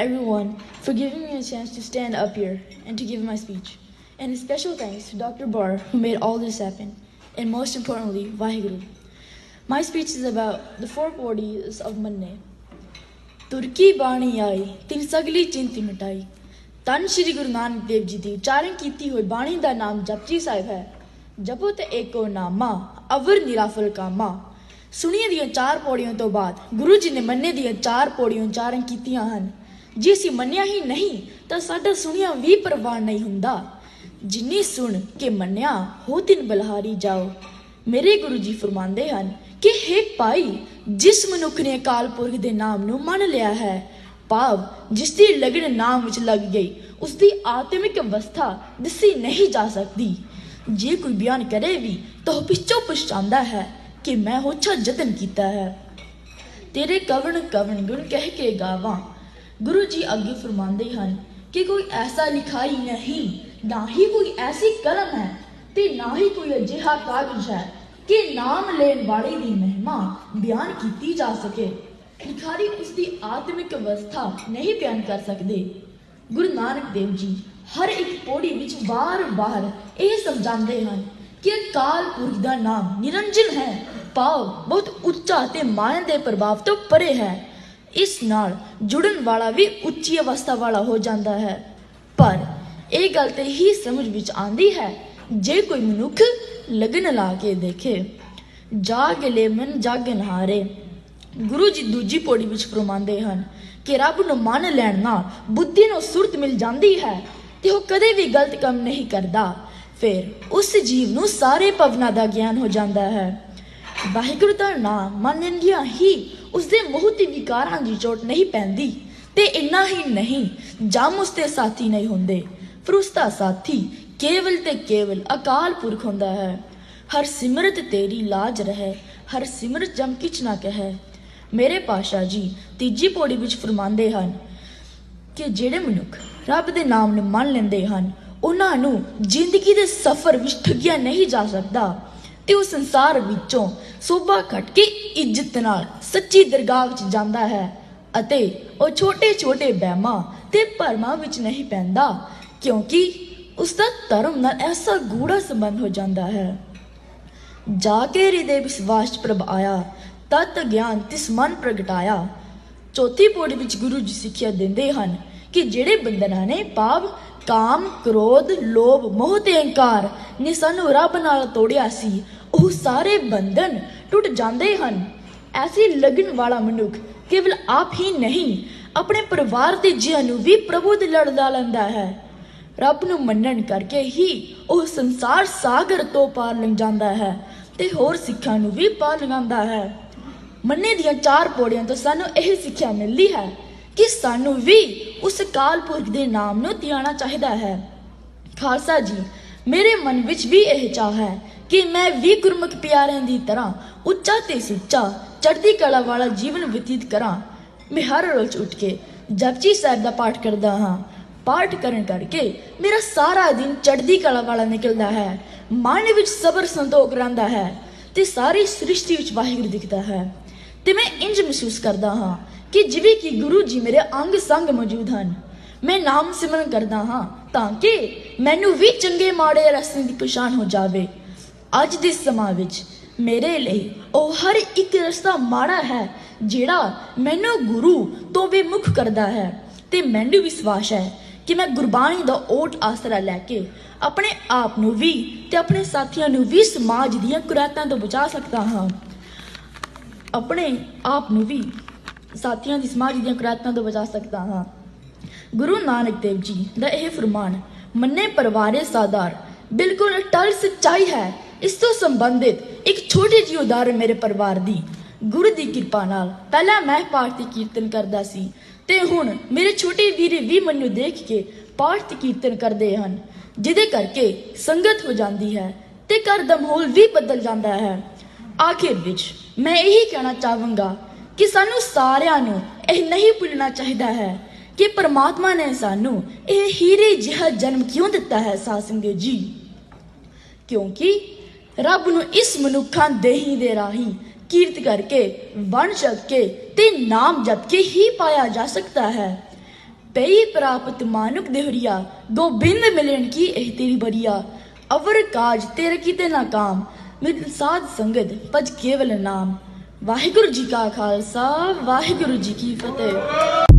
everyone for giving me a chance to stand up here and to give my speech. And a special thanks to Dr. Barr who made all this happen. And most importantly, Vaheguru. My speech is about the four bodies of Manne. ਤੁਰਕੀ ਬਾਣੀ ਆਈ ਤਿਨ ਸਗਲੀ ਚਿੰਤ ਮਿਟਾਈ ਤਨ ਸ਼੍ਰੀ ਗੁਰੂ ਨਾਨਕ ਦੇਵ ਜੀ ਦੀ ਉਚਾਰਨ ਕੀਤੀ ਹੋਈ ਬਾਣੀ ਦਾ ਨਾਮ ਜਪਜੀ ਸਾਹਿਬ ਹੈ ਜਪੋ ਤੇ ਏਕੋ ਨਾਮਾ ਅਵਰ ਨਿਰਾਫਲ ਕਾਮਾ ਸੁਣੀਏ ਦੀਆਂ ਚਾਰ ਪੌੜੀਆਂ ਤੋਂ ਬਾਅਦ ਗੁਰੂ ਜੀ ਨੇ ਮੰਨੇ ਦੀਆਂ ਚਾਰ ਪੌੜੀਆਂ ਉਚਾਰਨ ਕੀਤੀਆਂ ਹਨ ਜੇ ਅਸੀਂ ਮੰਨਿਆ ਹੀ ਨਹੀਂ, ਤਾਂ ਸਾਡਾ ਸੁਣਿਆ ਵੀ ਪ੍ਰਵਾਨ ਨਹੀਂ ਹੁੰਦਾ। ਜਿੰਨੀ ਸੁਣ ਕੇ ਮੰਨਿਆ ਹੋ ਤਿਨ ਬਲਹਾਰੀ ਜਾਓ। ਮੇਰੇ ਗੁਰੂ ਜੀ ਫਰਮਾਉਂਦੇ ਹਨ ਕਿ, ਹੈ ਭਾਈ, ਜਿਸ ਮਨੁੱਖ ਨੇ ਅਕਾਲ ਪੁਰਖ ਦੇ ਨਾਮ ਨੂੰ ਮੰਨ ਲਿਆ ਹੈ, ਭਾਵ ਜਿਸ ਦੀ ਲਗਨ ਨਾਮ ਵਿੱਚ ਲੱਗ ਗਈ, ਉਸ ਦੀ ਆਤਮਿਕ ਅਵਸਥਾ ਦਿਸੀ ਨਹੀਂ ਜਾ ਸਕਦੀ। ਜੇ ਕੋਈ ਬਿਆਨ ਕਰੇ ਵੀ, ਤਾਂ ਉਹ ਪਿੱਛੋਂ ਪਛਤਾਉਂਦਾ ਹੈ ਕਿ ਮੈਂ ਹੋਛਾ ਯਤਨ ਕੀਤਾ ਹੈ। ਤੇਰੇ ਕਵਣ ਕਵਣ ਗੁਣ ਕਹਿ ਕੇ ਗਾਵਾਂ ਗੁਰੂ ਜੀ ਅੱਗੇ ਫਰਮਾਉਂਦੇ ਹਨ ਕਿ ਕੋਈ ਐਸਾ ਲਿਖਾਈ ਨਹੀਂ, ਨਾ ਹੀ ਕੋਈ ਐਸੀ ਕਲਮ ਹੈ ਤੇ ਨਾ ਹੀ ਕੋਈ ਅਜਿਹਾ ਕਾਗਜ਼ ਹੈ ਕਿ ਨਾਮ ਲੈਣ ਵਾਲੇ ਦੀ ਮਹਿਮਾ ਬਿਆਨ ਕੀਤੀ ਜਾ ਸਕੇ। ਲਿਖਾਰੀ ਉਸ ਦੀ ਆਤਮਿਕ ਅਵਸਥਾ ਨਹੀਂ ਬਿਆਨ ਕਰ ਸਕਦੇ। ਗੁਰੂ ਨਾਨਕ ਦੇਵ ਜੀ ਹਰ ਇੱਕ ਪੌੜੀ ਵਿੱਚ ਵਾਰ-ਵਾਰ ਇਹ ਸਮਝਾਉਂਦੇ ਹਨ ਕਿ ਅਕਾਲ ਪੁਰਖ ਦਾ ਨਾਮ ਨਿਰੰਜਨ ਹੈ, ਭਾਵ ਬਹੁਤ ਉੱਚਾ ਤੇ ਮਾਇਨ ਦੇ ਪ੍ਰਭਾਵ ਤੋਂ ਪਰੇ ਹੈ। ਇਸ ਨਾਲ ਜੁੜਨ ਵਾਲਾ ਵੀ ਉੱਚੀ ਅਵਸਥਾ ਵਾਲਾ ਹੋ ਜਾਂਦਾ ਹੈ। ਪਰ ਇਹ ਗੱਲ ਤੇ ਹੀ ਸਮਝ ਵਿੱਚ ਆਂਦੀ ਹੈ, ਜੇ ਕੋਈ ਮਨੁੱਖ ਲਗਨ ਲਾ ਕੇ ਦੇਖੇ ਜਾਗ ਲੈ ਮਨ ਜਾਗਨ ਹਾਰੇ। ਗੁਰੂ ਜੀ ਦੂਜੀ ਪੌੜੀ ਵਿੱਚ ਫਰਮਾਉਂਦੇ ਹਨ ਕਿ ਰੱਬ ਨੂੰ ਮੰਨ ਲੈਣ ਨਾਲ ਬੁੱਧੀ ਨੂੰ ਸੁਰਤ ਮਿਲ ਜਾਂਦੀ ਹੈ ਤੇ ਉਹ ਕਦੇ ਵੀ ਗਲਤ ਕੰਮ ਨਹੀਂ ਕਰਦਾ। ਫਿਰ ਉਸ ਜੀਵ ਨੂੰ ਸਾਰੇ ਪਵਨਾ ਦਾ ਗਿਆਨ ਹੋ ਜਾਂਦਾ ਹੈ। ਵਾਹਿਗੁਰੂ ਦਾ ਨਾਮ ਮੰਨਣਗੀਆਂ ਹੀ ਉਸਦੇ ਦੇ ਮੋਹ ਤੇ ਵਿਕਾਰਾਂ ਦੀ ਚੋਟ ਨਹੀਂ ਪੈਂਦੀ ਤੇ ਇੰਨਾ ਹੀ ਨਹੀਂ, ਜਮ ਉਸਦੇ ਸਾਥੀ ਨਹੀਂ ਹੁੰਦੇ। ਫਿਰ ਉਸਦਾ ਸਾਥੀ ਕੇਵਲ ਤੇ ਕੇਵਲ ਅਕਾਲ ਪੁਰਖ ਹੁੰਦਾ ਹੈ। ਹਰ ਸਿਮਰਤ ਤੇਰੀ ਲਾਜ ਰਹੇ, ਹਰ ਸਿਮਰਤ ਜਮ ਕਿਛ ਨਾ ਕਹੈ। ਮੇਰੇ ਪਾਸ਼ਾ ਜੀ, ਤੀਜੀ ਪੌੜੀ ਵਿੱਚ ਫਰਮਾਉਂਦੇ ਹਨ ਕਿ ਜਿਹੜੇ ਮਨੁੱਖ ਰੱਬ ਦੇ ਨਾਮ ਨੂੰ ਮੰਨ ਲੈਂਦੇ ਹਨ, ਉਹਨਾਂ ਨੂੰ ਜ਼ਿੰਦਗੀ ਦੇ ਸਫ਼ਰ ਵਿੱਚ ਠੱਗਿਆ ਨਹੀਂ ਜਾ ਸਕਦਾ। ਉਹ ਸੰਸਾਰ ਵਿੱਚੋਂ ਸੋਭਾ ਖੱਟ ਕੇ ਇੱਜ਼ਤ ਨਾਲ ਸੱਚੀ ਦਰਗਾਹ ਵਿੱਚ ਜਾਂਦਾ ਹੈ ਅਤੇ ਉਹ ਛੋਟੇ-ਛੋਟੇ ਬਹਿਮਾਂ ਤੇ ਭਰਮਾਂ ਵਿੱਚ ਨਹੀਂ ਪੈਂਦਾ, ਕਿਉਂਕਿ ਉਸ ਦਾ ਧਰਮ ਨਾਲ ਐਸਾ ਗੂੜਾ ਸੰਬੰਧ ਹੋ ਜਾਂਦਾ ਹੈ। ਜਾ ਕੇ ਹਿਰਦੇ ਵਿਸ਼ਵਾਸ ਪ੍ਰਭ ਆਇਆ, ਤਤ ਗਿਆਨ ਤਿਸ ਮਨ ਪ੍ਰਗਟਾਇਆ। ਚੌਥੀ ਪੌੜੀ ਵਿੱਚ ਗੁਰੂ ਜੀ ਸਿੱਖਿਆ ਦਿੰਦੇ ਹਨ ਕਿ ਜਿਹੜੇ ਬੰਦਨਾਂ ਨੇ ਪਾਪ, ਕਾਮ, ਕ੍ਰੋਧ, ਲੋਭ, ਮੋਹ ਤੇ ਅਹੰਕਾਰ ਨੇ ਸਾਨੂੰ ਰੱਬ ਨਾਲ ਤੋੜਿਆ ਸੀ ਉਹ ਸਾਰੇ ਬੰਧਨ ਟੁੱਟ ਜਾਂਦੇ ਹਨ। ਐਸੀ ਲਗਨ ਵਾਲਾ ਮਨੁੱਖ ਕੇਵਲ ਆਪ ਹੀ ਨਹੀਂ, ਆਪਣੇ ਪਰਿਵਾਰ ਦੇ ਜੀਆਂ ਨੂੰ ਵੀ ਪ੍ਰਭੂ ਦੇ ਲੜ ਲਾ ਲੈਂਦਾ ਹੈ। ਰੱਬ ਨੂੰ ਮੰਨਣ ਕਰਕੇ ਹੀ ਉਹ ਸੰਸਾਰ ਸਾਗਰ ਤੋਂ ਪਾਰ ਲੰਘ ਜਾਂਦਾ ਹੈ ਤੇ ਹੋਰ ਸਿੱਖਾਂ ਨੂੰ ਵੀ ਪਾਰ ਲੰਘਾਉਂਦਾ ਹੈ। ਮੰਨੇ ਦੀਆਂ ਚਾਰ ਪੌੜੀਆਂ ਤੋਂ ਸਾਨੂੰ ਇਹ ਸਿੱਖਿਆ ਮਿਲਦੀ ਹੈ ਕਿ ਸਾਨੂੰ ਵੀ ਉਸ ਕਾਲ ਪੁਰਖ ਦੇ ਨਾਮ ਨੂੰ ਧਿਆਣਾ ਚਾਹੀਦਾ ਹੈ। ਖਾਲਸਾ ਜੀ, ਮੇਰੇ ਮਨ ਵਿੱਚ ਵੀ ਇਹ ਚਾਹ ਹੈ ਕਿ ਮੈਂ ਵੀ ਗੁਰਮੁਖ ਪਿਆਰਿਆਂ ਦੀ ਤਰ੍ਹਾਂ ਉੱਚਾ ਤੇ ਸੁੱਚਾ ਚੜ੍ਹਦੀ ਕਲਾ ਵਾਲਾ ਜੀਵਨ ਬਤੀਤ ਕਰਾਂ। ਮੈਂ ਹਰ ਰੋਜ਼ ਉੱਠ ਕੇ ਜਪਜੀ ਸਾਹਿਬ ਦਾ ਪਾਠ ਕਰਦਾ ਹਾਂ। ਪਾਠ ਕਰਨ ਕਰਕੇ ਮੇਰਾ ਸਾਰਾ ਦਿਨ ਚੜ੍ਹਦੀ ਕਲਾ ਵਾਲਾ ਨਿਕਲਦਾ ਹੈ। ਮਨ ਵਿੱਚ ਸਬਰ ਸੰਤੋਖ ਰਹਿੰਦਾ ਹੈ ਤੇ ਸਾਰੀ ਸ੍ਰਿਸ਼ਟੀ ਵਿੱਚ ਵਾਹਿਗੁਰੂ ਦਿਖਦਾ ਹੈ। ਤੇ ਮੈਂ ਇੰਜ ਮਹਿਸੂਸ ਕਰਦਾ ਹਾਂ ਕਿ ਜਿਵੇਂ ਕਿ ਗੁਰੂ ਜੀ ਮੇਰੇ ਅੰਗ ਸੰਗ ਮੌਜੂਦ ਹਨ। ਮੈਂ ਨਾਮ ਸਿਮਰਨ ਕਰਦਾ ਹਾਂ ਤਾਂ ਕਿ ਮੈਨੂੰ ਵੀ ਚੰਗੇ ਮਾੜੇ ਰਸਤੇ ਦੀ ਪਛਾਣ ਹੋ ਜਾਵੇ। ਅੱਜ ਦੇ ਸਮਾਂ ਵਿੱਚ ਮੇਰੇ ਲਈ ਉਹ ਹਰ ਇੱਕ ਰਸਤਾ ਮਾੜਾ ਹੈ, ਜਿਹੜਾ ਮੈਨੂੰ ਗੁਰੂ ਤੋਂ ਵੀ ਵਿਮੁਖ ਕਰਦਾ ਹੈ ਤੇ ਮੈਨੂੰ ਵਿਸ਼ਵਾਸ ਹੈ ਕਿ ਮੈਂ ਗੁਰਬਾਣੀ ਦਾ ਓਟ ਆਸਰਾ ਲੈ ਕੇ ਆਪਣੇ ਆਪ ਨੂੰ ਵੀ ਤੇ ਆਪਣੇ ਸਾਥੀਆਂ ਨੂੰ ਵੀ ਸਮਾਜ ਦੀਆਂ ਕੁਰਾਤਾਂ ਤੋਂ ਬਚਾ ਸਕਦਾ ਹਾਂ। ਆਪਣੇ ਆਪ ਨੂੰ ਵੀ ਸਾਥੀਆਂ ਦੀ ਸਮਾਜ ਦੀਆਂ ਕੁਰਾਤਾਂ ਤੋਂ ਬਚਾ ਸਕਦਾ ਹਾਂ। ਗੁਰੂ ਨਾਨਕ ਦੇਵ ਜੀ ਦਾ ਇਹ ਫਰਮਾਨ, ਮੰਨੇ ਪਰਵਾਰੇ ਸਾਦਾਰ ਬਿਲਕੁਲ ਟਲ ਸੱਚਾਈ ਹੈ ਇਸ ਤੋਂ ਸੰਬੰਧਿਤ ਇੱਕ ਛੋਟੀ ਜਿਹੀ ਉਦਾਹਰਣ ਮੇਰੇ ਪਰਿਵਾਰ ਦੀ। ਗੁਰੂ ਦੀ ਕਿਰਪਾ ਨਾਲ ਪਹਿਲਾਂ ਮੈਂ ਪਾਠ ਤੇ ਕੀਰਤਨ ਕਰਦਾ ਸੀ ਤੇ ਹੁਣ ਮੇਰੇ ਛੋਟੇ ਵੀਰੇ ਵੀ ਮੈਨੂੰ ਦੇਖ ਕੇ ਪਾਠ ਤੇ ਕੀਰਤਨ ਕਰਦੇ ਹਨ, ਜਿਹਦੇ ਕਰਕੇ ਸੰਗਤ ਹੋ ਜਾਂਦੀ ਹੈ ਤੇ ਘਰ ਦਾ ਮਾਹੌਲ ਵੀ ਬਦਲ ਜਾਂਦਾ ਹੈ। ਆਖਿਰ ਵਿੱਚ ਮੈਂ ਇਹੀ ਕਹਿਣਾ ਚਾਹਾਂਗਾ ਕਿ ਸਾਨੂੰ ਸਾਰਿਆਂ ਨੂੰ ਇਹ ਨਹੀਂ ਭੁੱਲਣਾ ਚਾਹੀਦਾ ਹੈ ਕਿ ਪ੍ਰਮਾਤਮਾ ਨੇ ਸਾਨੂੰ ਇਹ ਹੀਰੇ ਜਿਹਾ ਜਨਮ ਕਿਉਂ ਦਿੱਤਾ ਹੈ, ਸਾਧ ਸੰਗਤ ਜੀ? ਕਿਉਂਕਿ ਰੱਬ ਨੂੰ ਇਸ ਮਨੁੱਖਾਂ ਦੇਹੀ ਦੇ ਰਾਹੀਂ ਕੀਰਤ ਕਰਕੇ ਵੰਡ ਛਕ ਕੇ ਤੇ ਨਾਮ ਜਪ ਕੇ ਹੀ ਪਾਇਆ ਜਾ ਸਕਦਾ ਹੈ। ਪਈ ਪ੍ਰਾਪਤ ਮਾਨੁਕ ਦੇਹਰੀਆ ਗੋਬਿੰਦ ਮਿਲਣ ਕੀ ਇਹ ਤੇਰੀ ਬਰੀਆ ਅਵਰ ਕਾਜ ਤੇਰੇ ਕੀਤੇ ਨਾਕਾਮ ਮਿਲ ਸਾਧ ਸੰਗਤ ਭਜ ਕੇਵਲ ਨਾਮ। ਵਾਹਿਗੁਰੂ ਜੀ ਕਾ ਖਾਲਸਾ, ਵਾਹਿਗੁਰੂ ਜੀ ਕੀ ਫਤਿਹ।